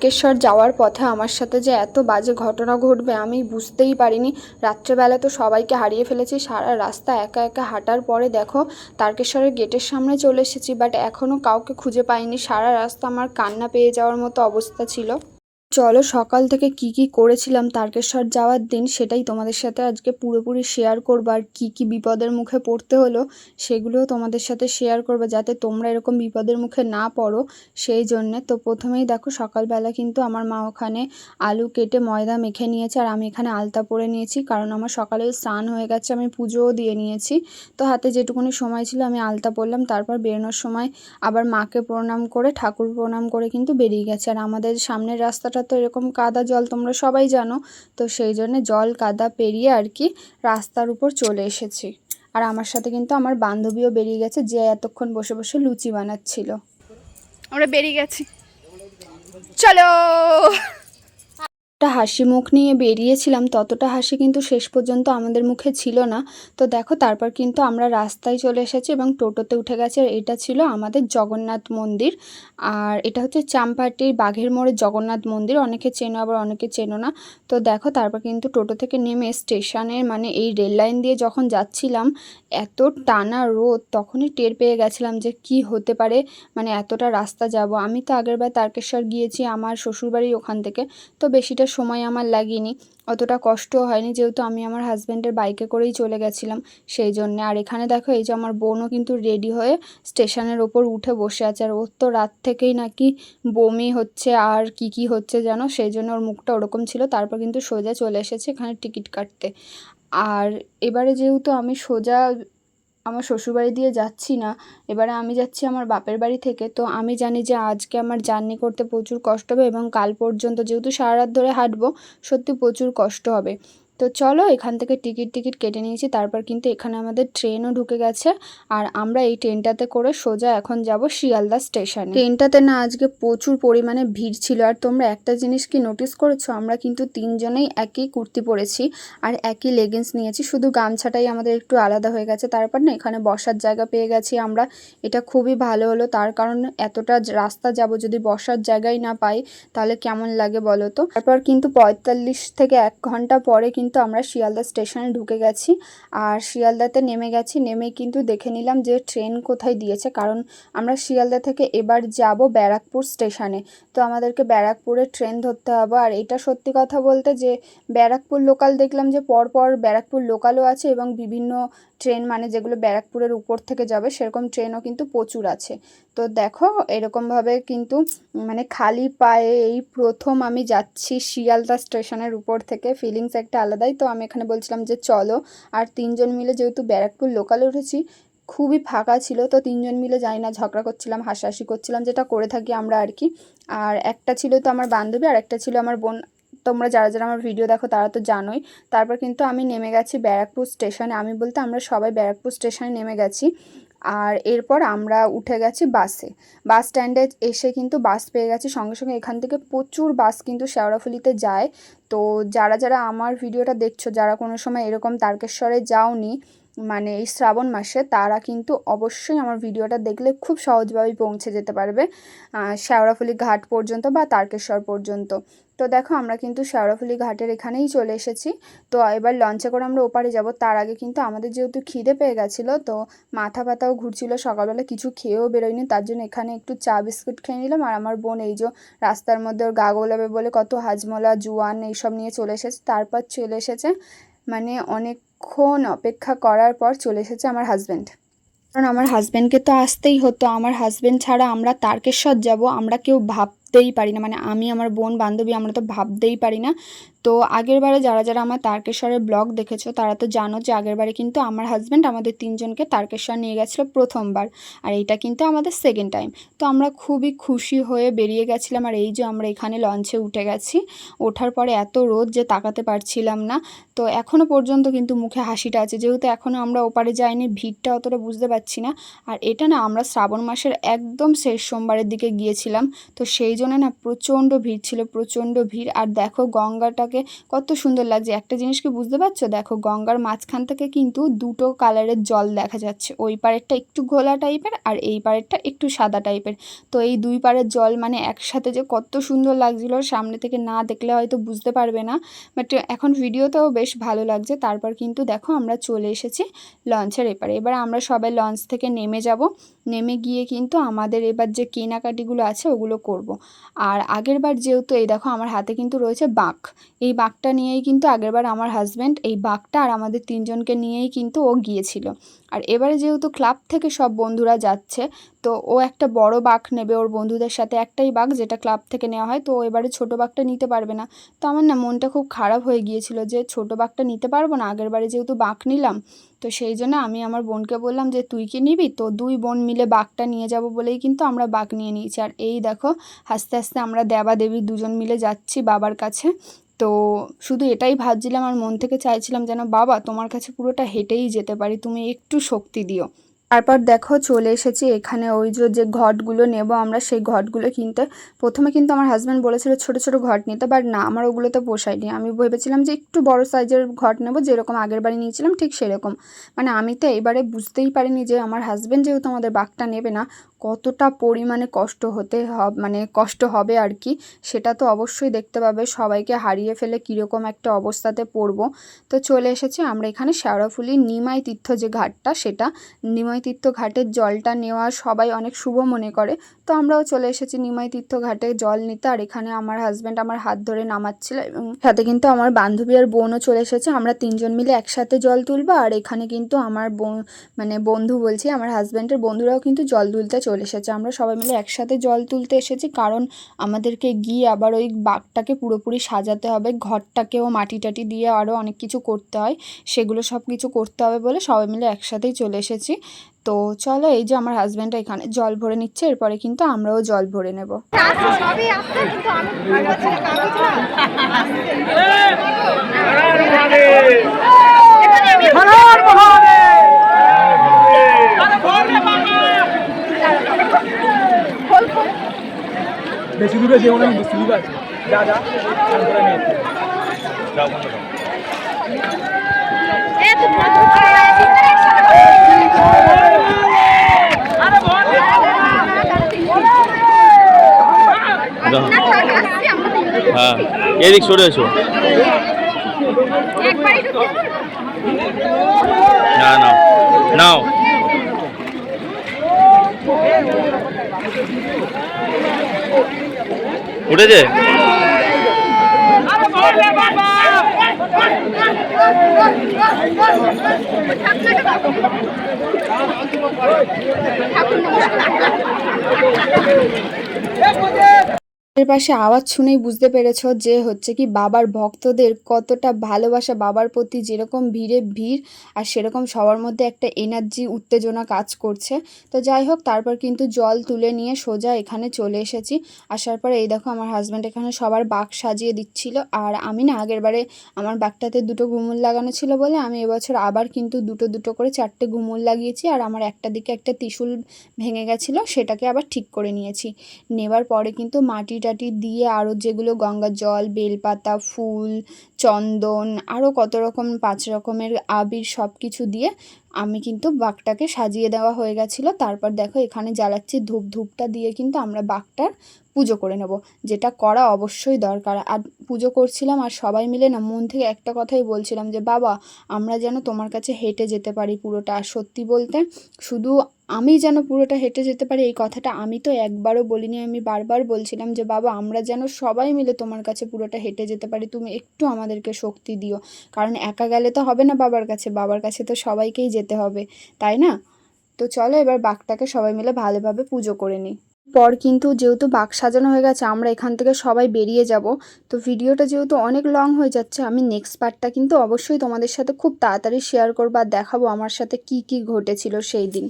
তারকেশ্বর যাওয়ার পথে আমার সাথে যে এত বাজে ঘটনা ঘটবে আমি বুঝতেই পারিনি। রাত্রেবেলা তো সবাইকে হারিয়ে ফেলেছি, সারা রাস্তা একা একা হাঁটার পরে দেখো তারকেশ্বরের গেটের সামনে চলে এসেছি বাট এখনও কাউকে খুঁজে পাইনি। সারা রাস্তা আমার কান্না পেয়ে যাওয়ার মতো অবস্থা ছিল। চলো সকাল থেকে কি কি করেছিলাম তারকেশ্বর যাওয়ার দিন সেটাই তোমাদের সাথে আজকে পুরোপুরি শেয়ার করব আর কী কী বিপদের মুখে পড়তে হলো সেগুলোও তোমাদের সাথে শেয়ার করব যাতে তোমরা এরকম বিপদের মুখে না পড়ো সেই জন্যে। তো প্রথমেই দেখো সকালবেলা কিন্তু আমার মা ওখানে আলু কেটে ময়দা মেখে নিয়েছে আর আমি এখানে আলতা পরে নিয়েছি কারণ আমার সকালে স্নান হয়ে গেছে আমি পুজোও দিয়ে নিয়েছি। তো হাতে যেটুকুনি সময় ছিল আমি আলতা পরলাম তারপর বেরোনোর সময় আবার মাকে প্রণাম করে ঠাকুর প্রণাম করে কিন্তু বেরিয়ে গেছে। আর আমাদের সামনের রাস্তাটা তো এরকম কাদা জল, তোমরা সবাই জানো। তো সেই জন্যে জল, কাদা পেরিয়ে আর কি রাস্তার উপর চলে এসেছি। আর আমার সাথে কিন্তু আমার বান্ধবীও বেরিয়ে গেছে, যে এতক্ষণ বসে বসে লুচি বানাচ্ছিল। আমরা বেরিয়ে গেছি। চলো! একটা হাসি মুখ নিয়ে বেরিয়েছিলাম, ততটা হাসি কিন্তু শেষ পর্যন্ত আমাদের মুখে ছিল না। তো দেখো, তারপর কিন্তু আমরা রাস্তায় চলে এসেছি এবং টোটোতে উঠে গেছে। আর এটা ছিল আমাদের জগন্নাথ মন্দির। আর এটা হচ্ছে চাম্পাটির বাঘের মোড়ের জগন্নাথ মন্দির। অনেকে চেনো, আবার অনেকে চেনো না। তো দেখো, তারপর কিন্তু টোটো থেকে নেমে স্টেশনের মানে এই রেল লাইন দিয়ে যখন যাচ্ছিলাম, এত টানা রোদ, তখনই টের পেয়ে গেছিলাম যে কি হতে পারে মানে এতটা রাস্তা যাব। আমি তো আগেরবার তারকেশ্বর গিয়েছি, আমার শ্বশুরবাড়ি ওখান থেকে। তো বেশিটা সময় আমার লাগেনি, অতটা কষ্টও হয়নি যেহেতু আমি আমার হাজব্যান্ডের বাইকে করেই চলে গেছিলাম সেই জন্যে। আর এখানে দেখো এই যে আমার বোনও কিন্তু রেডি হয়ে স্টেশনের ওপর উঠে বসে আছে, আর ওর তো রাত থেকেই নাকি বমি হচ্ছে, আর কি কি হচ্ছে যেন সেই জন্য ওর মুখটা ওরকম ছিল, তারপর কিন্তু সোজা চলে এসেছে এখানে টিকিট কাটতে। আর এবারে যেহেতু আমি সোজা আমার শ্বশুরবাড়ি দিয়ে যাচ্ছি না। এবারে আমি যাচ্ছি আমার বাপের বাড়ি থেকে। তো আমি জানি যে আজকে আমার জার্নি করতে প্রচুর কষ্ট হবে এবং কাল পর্যন্ত যেহেতু সারা রাত ধরে হাঁটবো, সত্যি প্রচুর কষ্ট হবে। তো চলো এখান থেকে টিকিট টিকিট কেটে নিয়েছি, তারপর কিন্তু এখানে আমাদের ট্রেনও ঢুকে গেছে। আর আমরা এই ট্রেনটাতে করে সোজা এখন যাব শিয়ালদা স্টেশনে। ট্রেনটাতে না আজকে প্রচুর পরিমাণে ভিড় ছিল। আর তোমরা একটা জিনিস কি নোটিস করেছ? আমরা কিন্তু তিনজনেই একই কুর্তি পরেছি আর একই লেগিংস নিয়েছি। শুধু গামছাটাই আমাদের একটু আলাদা হয়ে গেছে। তারপর না এখানে বসার জায়গা পেয়ে গেছি আমরা। এটা খুবই ভালো হলো। তার কারণ এতটা রাস্তা যাব যদি বসার জায়গাই না পাই, তাহলে কেমন লাগে বলো তো? তারপর কিন্তু পঁয়তাল্লিশ থেকে এক ঘণ্টা পরে কিন্তু আমরা শিয়ালদা স্টেশনে ঢুকে গেছি। আর শিয়ালদাতে নেমে গেছি। নেমে কিন্তু দেখে নিলাম যে ট্রেন কোথায় দিয়েছে। কারণ আমরা শিয়ালদা থেকে এবার যাব ব্যারাকপুর স্টেশনে তো আমাদেরকে ব্যারাকপুরে ট্রেন ধরতে হবে। আর এটা সত্যি কথা বলতে যে ব্যারাকপুর লোকাল দেখলাম যে পরপর ব্যারাকপুর লোকালও আছে এবং বিভিন্ন ট্রেন মানে যেগুলো ব্যারাকপুরের উপর থেকে যাবে, সেরকম ট্রেনও কিন্তু প্রচুর আছে। তো দেখো, এরকমভাবে কিন্তু মানে খালি পায়ে এই প্রথম আমি যাচ্ছি শিয়ালদা স্টেশনের উপর থেকে। ফিলিংস একটা আলাদাই। তো আমি এখানে বলছিলাম যে চলো, আর তিনজন মিলে যেহেতু ব্যারাকপুর লোকালে উঠেছি, খুবই ফাঁকা ছিল, তো তিনজন মিলে যাই না, ঝগড়া করছিলাম, হাসাহাসি করছিলাম, যেটা করে থাকি আমরা আর কি। আর একটা ছিল তো আমার বান্ধবী, আর একটা ছিল আমার বোন তোমরা যারা যারা আমার ভিডিও দেখো, তারা তো জানোই। তারপর কিন্তু আমি নেমে গেছি ব্যারাকপুর স্টেশনে। আমি বলতে আমরা সবাই ব্যারাকপুর স্টেশনে নেমে গেছি। আর এরপর আমরা উঠে গেছি বাসে। বাস স্ট্যান্ডে এসে কিন্তু বাস পেয়ে গেছি। সঙ্গে সঙ্গে এখান থেকে প্রচুর বাস কিন্তু শেওড়াফুলিতে যায়। তো যারা যারা আমার ভিডিওটা দেখছ, যারা কোনো সময় এরকম তারকেশ্বরে যাওনি মানে এই শ্রাবণ মাসে তারা কিন্তু অবশ্যই আমার ভিডিওটা দেখলে খুব সহজভাবেই পৌঁছে যেতে পারবে শেওড়াফুলি ঘাট পর্যন্ত বা তারকেশ্বর পর্যন্ত। তো দেখো আমরা কিন্তু শেওড়াফুলি ঘাটের এখানেই চলে এসেছি। তো এবার লঞ্চে করে আমরা ওপারে যাব। তার আগে কিন্তু আমাদের যেহেতু খিদে পেয়ে গেছিল, তো মাথা ব্যথাও ঘুরছিল, সকালবেলা কিছু খেয়েও বেরোয়নি, তার জন্য এখানে একটু চা বিস্কুট খেয়ে নিলাম। আর আমার বোন এই যে রাস্তার মধ্যে ওর গা গোলাবে বলে কত হাজমলা, জুয়ান এইসব নিয়ে চলে এসেছে, তারপর চলে এসেছে মানে অনেকক্ষণ অপেক্ষা করার পর চলে এসেছে আমার হাজব্যান্ড কারণ আমার হাজব্যান্ডকে তো আসতেই হতো। আমার হাজব্যান্ড ছাড়া আমরা তারকেশ্বর যাব, আমরা কেউ ভাবতেই পারি না। মানে আমি, আমার বোন, বান্ধবী, আমরা তো ভাবতেই পারি না। তো আগের বারে যারা যারা আমার তারকেশ্বরের ব্লগ দেখেছ, তারা তো জানো যে আগের বারে কিন্তু আমার হাজব্যান্ড আমাদের তিনজনকে তারকেশ্বর নিয়ে গেছিল প্রথমবার। আর এইটা কিন্তু আমাদের সেকেন্ড টাইম তো আমরা খুবই খুশি হয়ে বেরিয়ে গেছিলাম। আর এই যে আমরা এখানে লঞ্চে উঠে গেছি। ওঠার পরে এত রোদ যে তাকাতে পারছিলাম না। তো এখনও পর্যন্ত কিন্তু মুখে হাসিটা আছে। যেহেতু এখনও আমরা ওপারে যাইনি, ভিড়টা অতটা বুঝতে পারছি না। আর এটা না, আমরা শ্রাবণ মাসের একদম শেষ সোমবারের দিকে গিয়েছিলাম। তো সেই জন্য না প্রচণ্ড ভিড় ছিল, প্রচণ্ড ভিড়। আর দেখো গঙ্গাটাকে কত সুন্দর লাগছে। একটা জিনিস কি বুঝতে পারছ? দেখো গঙ্গার মাঝখান থেকে কিন্তু দুটো কালারের জল দেখা যাচ্ছে। ওই পাড়েরটা একটু ঘোলা টাইপের আর এই পাড়েরটা একটু সাদা টাইপের। তো এই দুই পাড়ের জল মানে একসাথে যে কত সুন্দর লাগছিল, সামনে থেকে না দেখলে হয়তো বুঝতে পারবে না। বাট এখন ভিডিওতেও বেশ ভালো লাগছে। তারপর কিন্তু দেখো আমরা চলে এসেছি লঞ্চের এপারে। এবার আমরা সবাই লঞ্চ থেকে নেমে যাব। নেমে গিয়ে কিন্তু আমাদের এবার যে কেনাকাটিগুলো আছে ওগুলো করব। আর আগের বার যেহেতু এই দেখো আমার হাতে কিন্তু রয়েছে বাঁক এই বাঁকটা নিয়েই কিন্তু আগেরবার আমার হাজব্যান্ড এই বাঁকটা আর আমাদের তিনজনকে নিয়েই কিন্তু ও গিয়েছিল। আর এবারে যেহেতু ক্লাব থেকে সব বন্ধুরা যাচ্ছে, তো ও একটা বড় বাঘ নেবে ওর বন্ধুদের সাথে একটাই বাঘ যেটা ক্লাব থেকে নেওয়া হয়, তো ও এবারে ছোটো বাঘটা নিতে পারবে না। তো আমার না মনটা খুব খারাপ হয়ে গিয়েছিল যে ছোটো বাঘটা নিতে পারব না। আগের বারে যেহেতু বাঘ নিলাম তো সেই জন্য আমি আমার বোনকে বললাম যে, তুই কি নিবি? তো দুই বোন মিলে বাঘটা নিয়ে যাব বলেই কিন্তু আমরা বাঘ নিয়ে নিয়েছি। আর এই দেখো, আস্তে আস্তে আমরা দেবা দেবী দুজন মিলে যাচ্ছি বাবার কাছে। তো শুধু এটাই ভাবছিলাম আর মন থেকে চাইছিলাম যেন, বাবা, তোমার কাছে পুরোটা হেঁটেই যেতে পারি। তুমি একটু শক্তি দিও। তারপর দেখো চলে এসেছি এখানে ওই যে যে ঘটগুলো নেব আমরা, সেই ঘটগুলো কিনতে। প্রথমে কিন্তু আমার হাজব্যান্ড বলেছিল ছোট ছোট ঘট নিতে বাট না, আমার ওগুলো তো পোষায়নি। আমি ভেবেছিলাম যে একটু বড় সাইজের ঘট নেব, যেরকম আগের বাড়ি নিয়েছিলাম, ঠিক সেরকম। মানে আমি তো এবারে বুঝতেই পারিনি যে আমার হাজব্যান্ড যেহেতু আমাদের বাঘটা নেবে না, কতটা পরিমাণে কষ্ট হতে হব মানে কষ্ট হবে আর কি, সেটা তো অবশ্যই দেখতে পাবে। সবাইকে হারিয়ে ফেলে কীরকম একটা অবস্থাতে পড়ব। তো চলে এসেছি আমরা এখানে শেওড়াফুলি নিমাই তীর্থ যে ঘাটটা, সেটা নিমাই তীর্থ ঘাটের জলটা নেওয়া সবাই অনেক শুভ মনে করে। তো আমরাও চলে এসেছি নিমাই তীর্থ ঘাটে জল নিতে। আর এখানে আমার হাজব্যান্ড আমার হাত ধরে নামাচ্ছিল এবং সাথে কিন্তু আমার বান্ধবী আর বোনও চলে এসেছে। আমরা তিনজন মিলে একসাথে জল তুলবো। আর এখানে কিন্তু আমার বোন মানে বন্ধু বলছি, আমার হাজব্যান্ডের বন্ধুরাও কিন্তু জল তুলতে চলে এসেছে। আমরা সবাই মিলে একসাথে জল তুলতে এসেছি কারণ আমাদেরকে গিয়ে আবার ওই বাঘটাকে পুরোপুরি সাজাতে হবে। ঘরটাকেও মাটি টাটি দিয়ে আরও অনেক কিছু করতে হয়। সেগুলো সব কিছু করতে হবে বলে সবাই মিলে একসাথেই চলে এসেছি। তো চলো এই যে আমার হাজব্যান্ড এখানে জল ভরে নিচ্ছে এরপরে কিন্তু আমরাও জল ভরে নেব। বেশি দূরে যেও না স্লিপ যা যা। করে নিয়ে যাও এ তো বন্ধ করে ভিতরে একসাথে দেখো। না থাক আসছি আমরা তিনজন। হ্যাঁ। এদিক সরে এসো। ঢুকতে না নাও। উঠেছে? এর পাশে আওয়াজ শুনেই বুঝতে পেরেছ যে হচ্ছে কি বাবার ভক্তদের কতটা ভালোবাসা, বাবার প্রতি যেরকম ভিড়ে ভিড় আর সেরকম সবার মধ্যে একটা এনার্জি উত্তেজনা কাজ করছে। তো যাই হোক, তারপর কিন্তু জল তুলে নিয়ে সোজা এখানে চলে এসেছি। আসার পরে এই দেখো আমার হাজব্যান্ড এখানে সবার বাঘ সাজিয়ে দিচ্ছিল। আর আমি না আগের বারে আমার বাঘটাতে দুটো ঘুমুর লাগানো ছিল বলে আমি এবছর আবার কিন্তু দুটো দুটো করে চারটে ঘুমুর লাগিয়েছি। আর আমার একটা দিকে একটা ত্রিশূল ভেঙে গেছিল, সেটাকে আবার ঠিক করে নিয়েছি। নেবার পরে কিন্তু মাটি টাটি দিয়ে আরও যেগুলো গঙ্গা জল, বেলপাতা, ফুল, চন্দন আরও কত রকম, পাঁচ রকমের আবির সব কিছু দিয়ে আমি কিন্তু বাঘটাকে সাজিয়ে দেওয়া হয়ে গেছিল। তারপর দেখো এখানে জ্বালাচ্ছি ধূপ, ধূপটা দিয়ে কিন্তু আমরা বাঘটার পুজো করে নেব। যেটা করা অবশ্যই দরকার। আর পুজো করছিলাম আর সবাই মিলে না মন থেকে একটা কথাই বলছিলাম যে, বাবা, আমরা যেন তোমার কাছে হেঁটে যেতে পারি পুরোটা। আর সত্যি বলতে শুধু আমি যেন পুরোটা হেঁটে যেতে পারি, এই কথাটা আমি তো একবারও বলিনি, আমি বারবার বলছিলাম যে, বাবা, আমরা যেন সবাই মিলে তোমার কাছে পুরোটা হেঁটে যেতে পারি, তুমি একটু আমাদেরকে শক্তি দিও। কারণ একা গেলে তো হবে না বাবার কাছে বাবার কাছে তো সবাইকেই যেতে হবে, তাই না? তো চলো এবার বাঘটাকে সবাই মিলে ভালোভাবে পুজো করে নিই। পর কিন্তু যেহেতু বাঘ সাজানো হয়ে গেছে, আমরা এখান থেকে সবাই বেরিয়ে যাব। তো ভিডিওটা যেহেতু অনেক লং হয়ে যাচ্ছে, আমি নেক্সট পার্টটা কিন্তু অবশ্যই তোমাদের সাথে খুব তাড়াতাড়ি শেয়ার করব আর দেখাবো আমার সাথে কি কি ঘটেছিল সেই দিন।